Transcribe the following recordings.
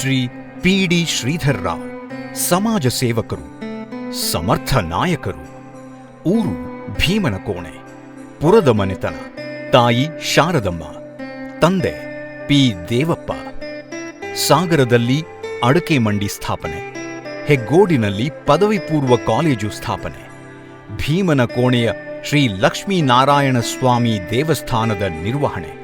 Shri P D Sridhar Rao, ಸಮಾಜ ಸೇವಕರು, ಸಮರ್ಥ ನಾಯಕರು, ಊರು ಭೀಮನಕೋಣೆ, ಪುರದ ಮನೆತನ, ತಾಯಿ ಶಾರದಮ್ಮ, ತಂದೆ ಪಿ. ದೇವಪ್ಪ. ಸಾಗರದಲ್ಲಿ ಅಡಕೆ ಮಂಡಿ ಸ್ಥಾಪನೆ, ಹೆಗ್ಗೋಡಿನಲ್ಲಿ ಪದವಿ ಪೂರ್ವ ಕಾಲೇಜು ಸ್ಥಾಪನೆ ಭೀಮನ ಕೋಣೆಯ ಶ್ರೀ ಲಕ್ಷ್ಮೀನಾರಾಯಣ ಸ್ವಾಮಿ ದೇವಸ್ಥಾನದ ನಿರ್ವಹಣೆ.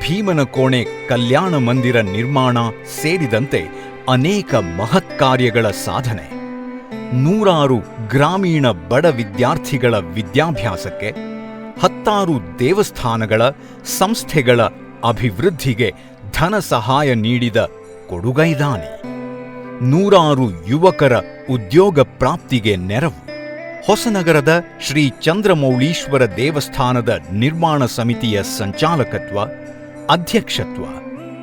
ಭೀಮನ ಕೋಣೆ ಕಲ್ಯಾಣ ಮಂದಿರ ನಿರ್ಮಾಣ ಸೇರಿದಂತೆ ಅನೇಕ ಮಹತ್ ಕಾರ್ಯಗಳ ಸಾಧನೆ. ನೂರಾರು ಗ್ರಾಮೀಣ ಬಡ ವಿದ್ಯಾರ್ಥಿಗಳ ವಿದ್ಯಾಭ್ಯಾಸಕ್ಕೆ, ಹತ್ತಾರು ದೇವಸ್ಥಾನಗಳ ಸಂಸ್ಥೆಗಳ ಅಭಿವೃದ್ಧಿಗೆ ಧನ ಸಹಾಯ ನೀಡಿದ ಕೊಡುಗೈದಾನಿ. ನೂರಾರು ಯುವಕರ ಉದ್ಯೋಗ ಪ್ರಾಪ್ತಿಗೆ ನೆರವು. ಹೊಸನಗರದ ಶ್ರೀ ಚಂದ್ರಮೌಳೀಶ್ವರ ದೇವಸ್ಥಾನದ ನಿರ್ಮಾಣ ಸಮಿತಿಯ ಸಂಚಾಲಕತ್ವ ಅಧ್ಯಕ್ಷತ್ವ.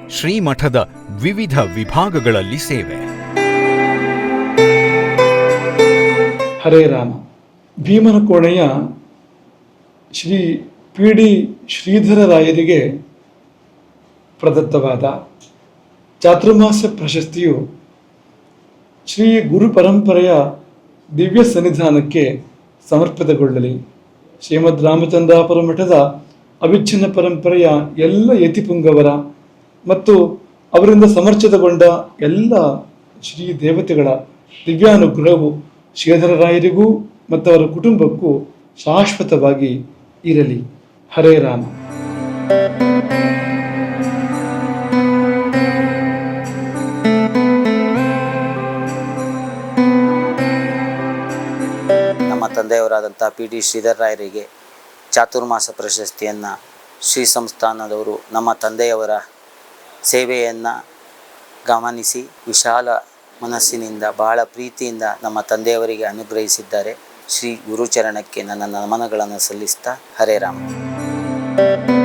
ಶ್ರೀಮಠದ ವಿವಿಧ ವಿಭಾಗಗಳಲ್ಲಿ ಸೇವೆ. ಹರೇ ರಾಮ. ಭೀಮನ ಕೋಣೆಯ ಶ್ರೀ ಪಿ ಡಿ ಶ್ರೀಧರರಾಯರಿಗೆ ಪ್ರದತ್ತವಾದ ಚಾತುರ್ಮಾಸ ಪ್ರಶಸ್ತಿಯು ಶ್ರೀ ಗುರು ಪರಂಪರೆಯ ದಿವ್ಯ ಸನ್ನಿಧಾನಕ್ಕೆ ಸಮರ್ಪಿತಗೊಳ್ಳಲಿ. ಶ್ರೀಮದ್ ರಾಮಚಂದ್ರಾಪುರ ಮಠದ ಅವಿಚ್ಛಿನ್ನ ಪರಂಪರೆಯ ಎಲ್ಲ ಯತಿಪುಂಗವರ ಮತ್ತು ಅವರಿಂದ ಸಮರ್ಚಿತಗೊಂಡ ಎಲ್ಲ ಶ್ರೀ ದೇವತೆಗಳ ದಿವ್ಯಾನುಗ್ರಹವು ಶ್ರೀಧರರಾಯರಿಗೂ ಮತ್ತು ಅವರ ಕುಟುಂಬಕ್ಕೂ ಶಾಶ್ವತವಾಗಿ ಇರಲಿ. ಹರೇ ರಾಮ. ನಮ್ಮ ತಂದೆಯವರಾದಂಥ ಪಿ ಡಿ ಶ್ರೀಧರರಾಯರಿಗೆ ಚಾತುರ್ಮಾಸ ಪ್ರಶಸ್ತಿಯನ್ನು ಶ್ರೀ ಸಂಸ್ಥಾನದವರು ನಮ್ಮ ತಂದೆಯವರ ಸೇವೆಯನ್ನು ಗಮನಿಸಿ ವಿಶಾಲ ಮನಸ್ಸಿನಿಂದ, ಬಹಳ ಪ್ರೀತಿಯಿಂದ ನಮ್ಮ ತಂದೆಯವರಿಗೆ ಅನುಗ್ರಹಿಸಿದ್ದಾರೆ. ಶ್ರೀ ಗುರುಚರಣಕ್ಕೆ ನನ್ನ ನಮನಗಳನ್ನು ಸಲ್ಲಿಸ್ತಾ ಹರೇ ರಾಮ.